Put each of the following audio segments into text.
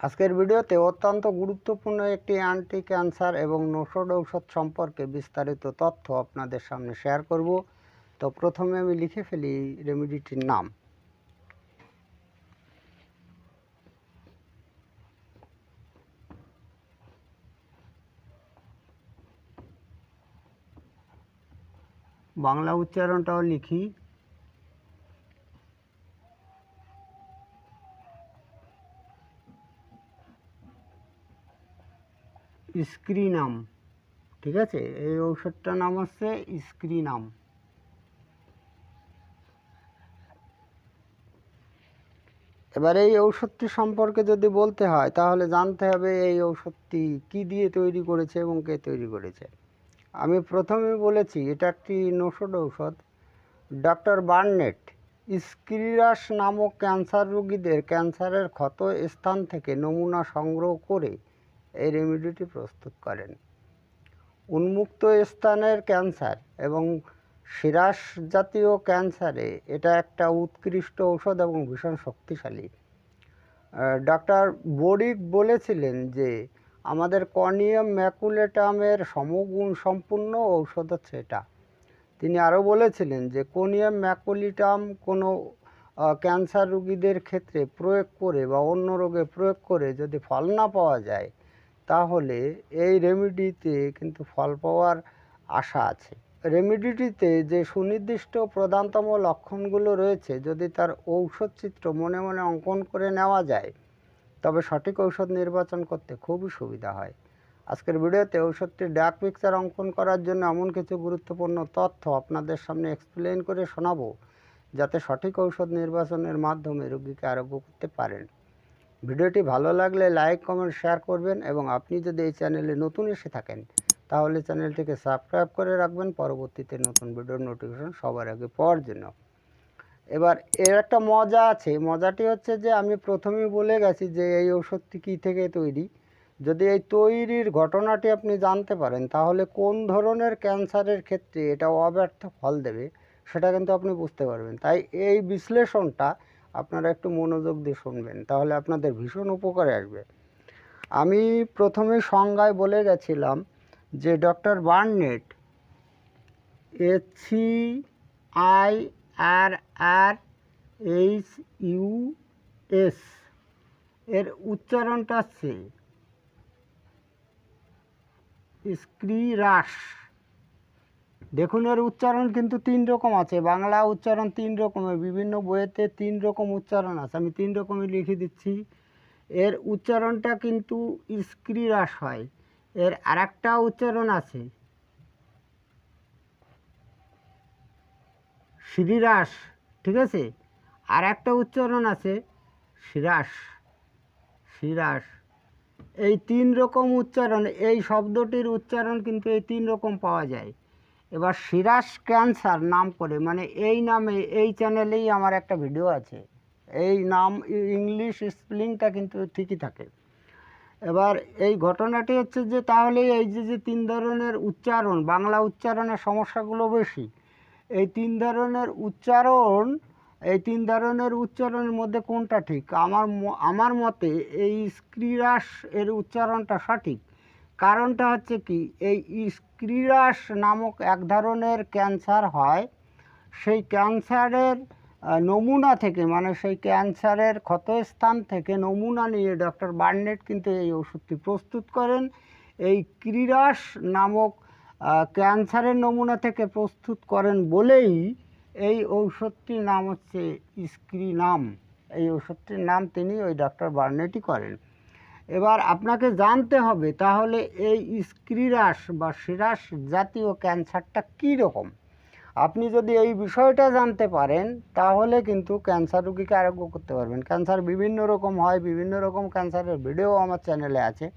আজকের ভিডিওতে অত্যন্ত গুরুত্বপূর্ণ একটি অ্যান্টি ক্যান্সার এবং নষড ঔষধ সম্পর্কে বিস্তারিত তথ্য আপনাদের সামনে শেয়ার করব। তো প্রথমে আমি লিখে ফেলি রেমেডিটির নাম। বাংলা উচ্চারণটাও লিখি। স্ক্রিনাম, ঠিক আছে? এই ঔষধটার নাম হচ্ছে স্ক্রিনাম। এবার এই ঔষধটি সম্পর্কে যদি বলতে হয়, তাহলে জানতে হবে এই ঔষধটি কি দিয়ে তৈরি করেছে এবং কে তৈরি করেছে। আমি প্রথমে বলেছি, এটা একটি নষড ঔষধ। ডক্টর বার্নেট, স্ক্রিরাস নামক ক্যান্সার রোগীদের ক্যান্সারের ক্ষত স্থান থেকে নমুনা সংগ্রহ করে এই রেমেডিটি প্রস্তুত করেন। উন্মুক্ত স্থানের ক্যান্সার এবং সিরাস জাতীয় ক্যান্সারে এটা একটা উৎকৃষ্ট ঔষধ এবং ভীষণ শক্তিশালী। ডক্টর বোরিক বলেছিলেন যে, আমাদের কর্নিয়াম ম্যাকুলেটামের সমগুণ সম্পূর্ণ ঔষধ হচ্ছে এটা। তিনি আরও বলেছিলেন যে কোনিয়াম ম্যাকুলিটাম কোনো ক্যান্সার রোগীদের ক্ষেত্রে প্রয়োগ করে বা অন্য রোগে প্রয়োগ করে যদি ফল না পাওয়া যায় তাহলে এই রেমেডিতে কিন্তু ফল পাওয়ার আশা আছে। রেমেডিটিতে যে সুনির্দিষ্ট প্রধানতম লক্ষণগুলো রয়েছে, যদি তার ঔষধ চিত্র মনে মনে অঙ্কন করে নেওয়া যায়, তবে সঠিক ঔষধ নির্বাচন করতে খুবই সুবিধা হয়। আজকের ভিডিওতে ঔষধটির ডাক পিকচার অঙ্কন করার জন্য এমন কিছু গুরুত্বপূর্ণ তথ্য আপনাদের সামনে এক্সপ্লেন করে শোনাবো, যাতে সঠিক ঔষধ নির্বাচনের মাধ্যমে রোগীকে আরোগ্য করতে পারেন। ভিডিওটি ভালো লাগলে লাইক, কমেন্ট, শেয়ার করবেন এবং আপনি যদি এই চ্যানেলে নতুন এসে থাকেন, তাহলে চ্যানেলটিকে সাবস্ক্রাইব করে রাখবেন। পরবর্তীতে নতুন ভিডিওর নোটিফিকেশন সবার আগে পাওয়ার জন্য। এবার এর একটা মজা আছে। মজাটি হচ্ছে যে আমি প্রথমেই বলে গেছি যে এই ওষুধটি কী থেকে তৈরি। যদি এই তৈরির ঘটনাটি আপনি জানতে পারেন, তাহলে কোন ধরনের ক্যান্সারের ক্ষেত্রে এটা অব্যর্থ ফল দেবে, সেটা কিন্তু আপনি বুঝতে পারবেন। তাই এই বিশ্লেষণটা আপনারা একটু মনোযোগ দিয়ে শুনবেন, তাহলে আপনাদের ভীষণ উপকারে আসবে। আমি প্রথমে সংজ্ঞায় বলে গেছিলাম যে doctor Burnett S C I R R H U S এর উচ্চারণটা হচ্ছে স্ক্রিরাস। দেখুন, এর উচ্চারণ কিন্তু তিন রকম আছে। বাংলা উচ্চারণ তিন রকমের, বিভিন্ন বইয়েতে তিন রকম উচ্চারণ আছে। আমি তিন রকমই লিখে দিচ্ছি। এর উচ্চারণটা কিন্তু স্ক্রিরাস হয়। এর আরেকটা উচ্চারণ আছে। শ্রীরাস, ঠিক আছে? আর একটা উচ্চারণ আছে শিরাস শিরাস এই তিন রকম উচ্চারণ, এই শব্দটির উচ্চারণ কিন্তু এই তিন রকম পাওয়া যায়। এবার সিরাস ক্যান্সার নাম করে মানে এই নামে, এই চ্যানেলেই আমার একটা ভিডিও আছে। এই নাম, ইংলিশ স্পেলিংটা কিন্তু ঠিকই থাকে। এবার এই ঘটনাটি হচ্ছে যে, তাহলে এই যে যে তিন ধরনের উচ্চারণ, বাংলা উচ্চারণের সমস্যাগুলো বেশি, এই তিন ধরনের উচ্চারণ, এই তিন ধরনের উচ্চারণের মধ্যে কোনটা ঠিক? আমার আমার মতে এই স্ক্রিরাস এর উচ্চারণটা সঠিক। কারণটা হচ্ছে কি? এই স্ক্রিরাস নামক এক ধরনের ক্যান্সার হয়। সেই ক্যান্সারের নমুনা থেকে মানে সেই ক্যান্সারের ক্ষতস্থান থেকে নমুনা নিয়ে ডক্টর বার্নেট কিন্তু এই ওষুধটি প্রস্তুত করেন। এই ক্রিরাস নামক ক্যান্সারের নমুনা থেকে প্রস্তুত করেন বলেই এই ঔষধটির নাম হচ্ছে স্ক্রিনাম। এই ওষুধটির নাম তিনি ওই ডক্টর বার্নেটই করেন। এবার আপনাকে জানতে হবে তাহলে এই স্ক্রিরাস বা সিরাস জাতীয় ক্যান্সারটা কী রকম? আপনি যদি এই বিষয়টা জানতে পারেন, তাহলে কিন্তু ক্যান্সার রোগীকে আরোগ্য করতে পারবেন। ক্যান্সার বিভিন্ন রকম হয়, বিভিন্ন রকম ক্যান্সারের ভিডিও আমার চ্যানেলে আছে।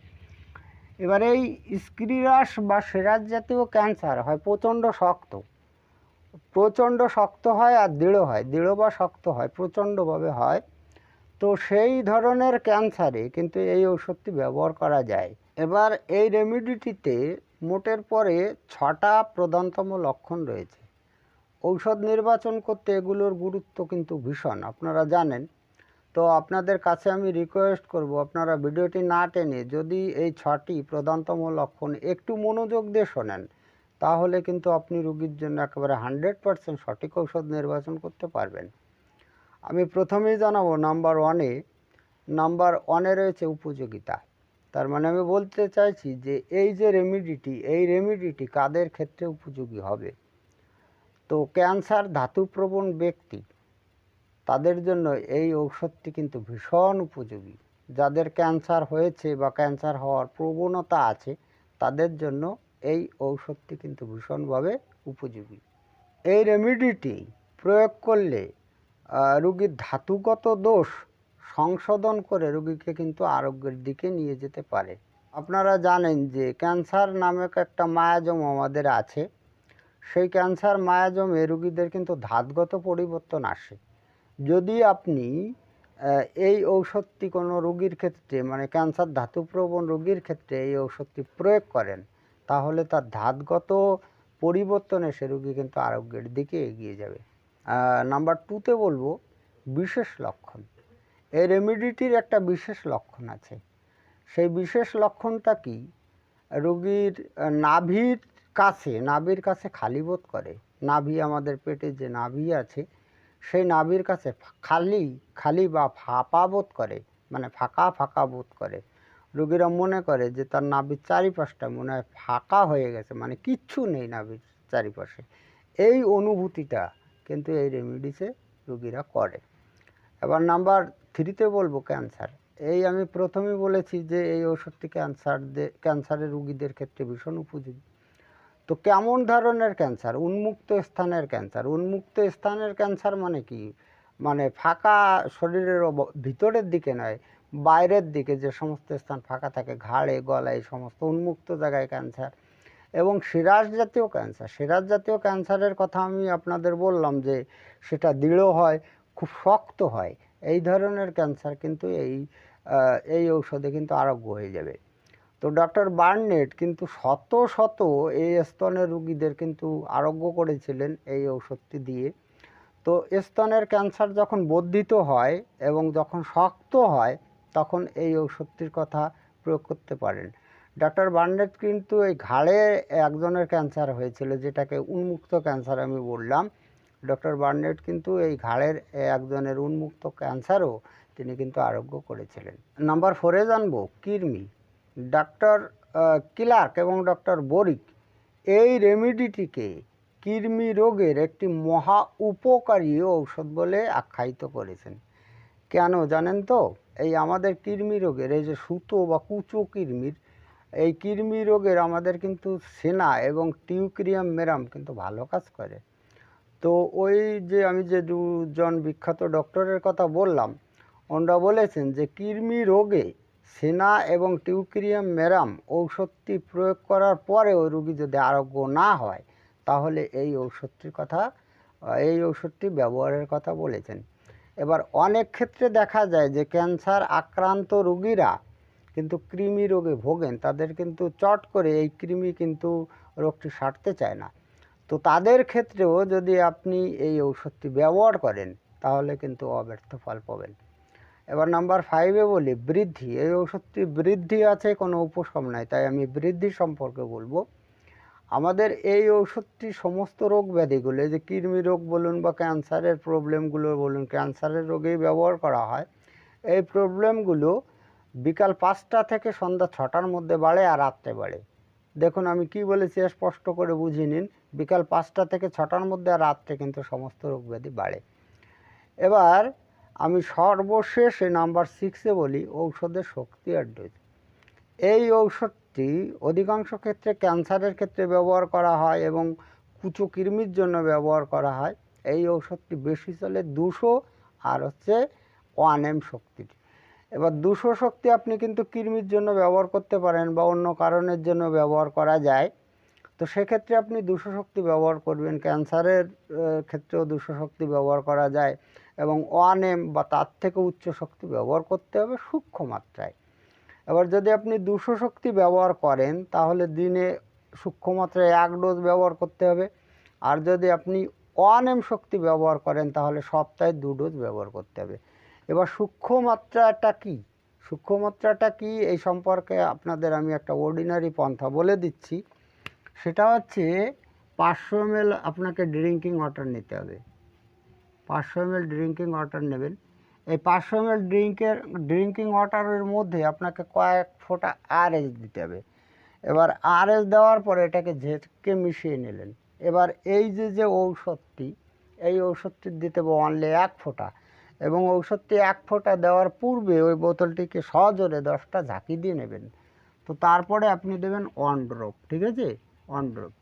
এবার এই স্ক্রিরাস বা সিরাস জাতীয় ক্যান্সার হয় প্রচণ্ড শক্ত। প্রচণ্ড শক্ত হয় আর দৃঢ় হয়। দৃঢ় বা শক্ত হয়, প্রচণ্ডভাবে হয়। তো সেই ধরনের ক্যান্সারে কিন্তু এই ওষুধটি ব্যবহার করা যায়। এবার এই রেমিডিটিতে মোটের পরে ছটা প্রধানতম লক্ষণ রয়েছে। ঔষধ নির্বাচন করতে এগুলোর গুরুত্ব কিন্তু ভীষণ, আপনারা জানেন। তো আপনাদের কাছে আমি রিকোয়েস্ট করব, আপনারা ভিডিওটি না টেনে যদি এই ছটি প্রধানতম লক্ষণ একটু মনোযোগ দিয়ে শোনেন, তাহলে কিন্তু আপনি রুগীর জন্য একেবারে হান্ড্রেড পারসেন্ট সঠিক ঔষধ নির্বাচন করতে পারবেন। আমি প্রথমেই জানাব নাম্বার ওয়ানে নাম্বার ওয়ানে রয়েছে উপযোগিতা। তার মানে আমি বলতে চাইছি যে এই যে রেমিডিটি এই রেমিডিটি কাদের ক্ষেত্রে উপযোগী হবে? তো ক্যান্সার ধাতুপ্রবণ ব্যক্তি, তাদের জন্য এই ঔষধটি কিন্তু ভীষণ উপযোগী। যাদের ক্যান্সার হয়েছে বা ক্যান্সার হওয়ার প্রবণতা আছে, তাদের জন্য এই ঔষধটি কিন্তু ভীষণভাবে উপযোগী। এই রেমিডিটি প্রয়োগ করলে রোগীর ধাতুগত দোষ সংশোধন করে রুগীকে কিন্তু আরোগ্যের দিকে নিয়ে যেতে পারে। আপনারা জানেন যে ক্যান্সার নামক একটা মায়াজম আমাদের আছে। সেই ক্যান্সার মায়াজমে রুগীদের কিন্তু ধাতগত পরিবর্তন আসে। যদি আপনি এই ঔষধটি কোনো রোগীর ক্ষেত্রে মানে ক্যান্সার ধাতুপ্রবণ রোগীর ক্ষেত্রে এই ঔষধটি প্রয়োগ করেন, তাহলে তার ধাতগত পরিবর্তন এসে রুগী কিন্তু আরোগ্যের দিকে এগিয়ে যাবে। নাম্বার টুতে বলব, বিশেষ লক্ষণ। এই রেমিডিটির একটা বিশেষ লক্ষণ আছে। সেই বিশেষ লক্ষণটা কি? রোগীর নাভির কাছে নাভির কাছে খালি বোধ করে। নাভি আমাদের পেটে যে নাভি আছে, সেই নাভির কাছে খালি খালি বা ফাঁপা বোধ করে মানে ফাঁকা ফাঁকা বোধ করে। রোগীরা মনে করে যে তার নাভির চারিপাশটা মনে হয় ফাঁকা হয়ে গেছে মানে কিচ্ছু নেই নাভির চারিপাশে। এই অনুভূতিটা কিন্তু এই রেমিডিসে রোগীরা করে। এবার নাম্বার থ্রিতে বলব ক্যান্সার এই আমি প্রথমেই বলেছি যে এই ওষুধটি ক্যান্সার ক্যান্সারের রুগীদের ক্ষেত্রে ভীষণ উপযোগী। তো কেমন ধরনের ক্যান্সার উন্মুক্ত স্থানের ক্যান্সার উন্মুক্ত স্থানের ক্যান্সার মানে কি? মানে ফাঁকা শরীরের ভিতরের দিকে নয়, বাইরের দিকে যে সমস্ত স্থান ফাঁকা থাকে, ঘাড়ে, গলায়, সমস্ত উন্মুক্ত জায়গায় ক্যান্সার এবং সিরাজ জাতীয় ক্যান্সার সিরাজ জাতীয় ক্যান্সারের কথা আমি আপনাদের বললাম যে সেটা দৃঢ় হয়, খুব শক্ত হয়। এই ধরনের ক্যান্সার কিন্তু এই এই ঔষধে কিন্তু আরোগ্য হয়ে যাবে। তো ডক্টর বার্নেট কিন্তু শত শত এই স্তনের রুগীদের কিন্তু আরোগ্য করেছিলেন এই ঔষধটি দিয়ে। তো স্তনের ক্যান্সার যখন বর্ধিত হয় এবং যখন শক্ত হয়, তখন এই ঔষধটির কথা প্রয়োগ করতে পারেন। ডক্টর বার্নেট কিন্তু এই ঘাড়ে একজনের ক্যান্সার হয়েছিল, যেটাকে উন্মুক্ত ক্যান্সার আমি বললাম। ডক্টর বার্নেট কিন্তু এই ঘাড়ের একজনের উন্মুক্ত ক্যান্সারও তিনি কিন্তু আরোগ্য করেছিলেন। নাম্বার ফোরে জানব কৃমি ডাক্তার ক্লার্ক এবং ডক্টর বরিক এই রেমিডিটিকে কৃমি রোগের একটি মহা উপকারী ঔষধ বলে আখ্যায়িত করেছেন। কেন জানেন তো? এই আমাদের কৃমি রোগের এই যে সুতো বা কুচো কৃমির এই কৃমি রোগের আমাদের কিন্তু সেনা এবং টিউক্রিয়াম মেরাম কিন্তু ভালো কাজ করে। তো ওই যে আমি যে দুজন বিখ্যাত ডক্টরের কথা বললাম, ওনারা বলেছেন যে কৃমি রোগে সেনা এবং টিউক্রিয়াম মেরাম ঔষধটি প্রয়োগ করার পরে ওই রুগী যদি আরোগ্য না হয়, তাহলে এই ঔষধটির কথা, এই ঔষধটি ব্যবহারের কথা বলেছেন। এবার অনেক ক্ষেত্রে দেখা যায় যে ক্যান্সার আক্রান্ত রুগীরা কিন্তু কৃমি রোগে ভোগেন, তাদের কিন্তু চট করে এই কৃমি কিন্তু রোগটি সারতে চায় না। তো তাদের ক্ষেত্রেও যদি আপনি এই ঔষধটি ব্যবহার করেন, তাহলে কিন্তু অব্যর্থ ফল পাবেন। এবার নাম্বার ফাইভে বলি, বৃদ্ধি। এই ঔষধটি বৃদ্ধি আছে, কোনো উপশম নাই, তাই আমি বৃদ্ধি সম্পর্কে বলব। আমাদের এই ওষুধটি সমস্ত রোগ ব্যাধিগুলো যে কৃমি রোগ বলুন বা ক্যান্সারের প্রবলেমগুলো বলুন ক্যান্সারের রোগেই ব্যবহার করা হয়। এই প্রবলেমগুলো বিকাল পাঁচটা থেকে সন্ধ্যা ছটার মধ্যে বাড়ে আর রাত্রে বাড়ে। দেখুন, আমি কি বলেছি স্পষ্ট করে বুঝিয়ে নিন। বিকাল পাঁচটা থেকে ছটার মধ্যে আর রাত্রে কিন্তু সমস্ত রোগ ব্যাধি বাড়ে। এবার আমি সর্বশেষ নাম্বার সিক্সে বলি, ঔষধের শক্তি আর ডোজ। এই ঔষধটি অধিকাংশ ক্ষেত্রে ক্যান্সারের ক্ষেত্রে ব্যবহার করা হয় এবং কুচো কৃমির জন্য ব্যবহার করা হয়। এই ঔষধটি বেশি চলে দুশো আর হচ্ছে ওয়ান এম শক্তির। এবার দুশো শক্তি আপনি কিন্তু কৃমির জন্য ব্যবহার করতে পারেন বা অন্য কারণের জন্য ব্যবহার করা যায়। তো সেক্ষেত্রে আপনি দুশো শক্তি ব্যবহার করবেন, ক্যান্সারের ক্ষেত্রেও দুশো শক্তি ব্যবহার করা যায় এবং ওয়ান এম বা তার থেকে উচ্চ শক্তি ব্যবহার করতে হবে সূক্ষ্ম মাত্রায়। এবার যদি আপনি দুশো শক্তি ব্যবহার করেন, তাহলে দিনে সূক্ষ্ম মাত্রায় এক ডোজ ব্যবহার করতে হবে। আর যদি আপনি ওয়ান এম শক্তি ব্যবহার করেন, তাহলে সপ্তাহে দু ডোজ ব্যবহার করতে হবে। এবার সূক্ষ্ম মাত্রাটা কি? সূক্ষ্ম মাত্রাটা কি? এই সম্পর্কে আপনাদের আমি একটা অর্ডিনারি পন্থা বলে দিচ্ছি। সেটা হচ্ছে পাঁচশো এমএল আপনাকে ড্রিঙ্কিং ওয়াটার নিতে হবে। পাঁচশো এমএল ড্রিঙ্কিং ওয়াটার নেবেন। এই পাঁচশো এমএল ড্রিঙ্কের ড্রিঙ্কিং ওয়াটারের মধ্যে আপনাকে কয়েক ফোঁটা আর এস দিতে হবে। এবার আর এস দেওয়ার পরে এটাকে ঝেঁকে মিশিয়ে নিলেন। এবার এই যে যে ঔষধটি, এই ঔষধটি দিতে হবে অনলি এক ফোঁটা। এবং ঔষধটি এক ফোঁটা দেওয়ার পূর্বে ওই বোতলটিকে সজোরে দশটা ঝাঁকি দিয়ে নেবেন। তো তারপরে আপনি দেবেন ওয়ান ড্রপ ঠিক আছে? ওয়ান ড্রপ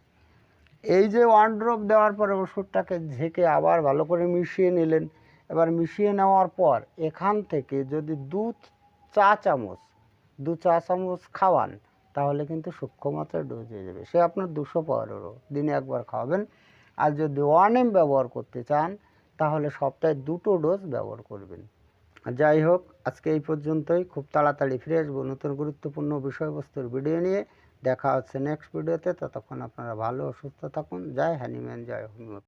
এই যে ওয়ান ড্রপ দেওয়ার পরে ওষুধটাকে ঝেঁকে আবার ভালো করে মিশিয়ে নিলেন। এবার মিশিয়ে নেওয়ার পর এখান থেকে যদি দু চা চামচ, দু চা চামচ খাওয়ান, তাহলে কিন্তু সূক্ষ্ম মাত্রায় ডোজ হয়ে যাবে। সে আপনার দুশো পনেরো দিনে একবার খাওয়াবেন। আর যদি ওয়ান এম ব্যবহার করতে চান তাহলে সপ্তাহে দুটো ডোজ ব্যবহার করবেন। যাই হোক, আজকে এই পর্যন্তই। খুব তাড়াতাড়ি ফিরে আসব নতুন গুরুত্বপূর্ণ বিষয়বস্তুর ভিডিও নিয়ে। দেখা হচ্ছে নেক্সট ভিডিওতে ততক্ষণ আপনারা ভালো সুস্থ থাকুন। জয় হ্যানিম্যান জয় হোমিওপ্যাথি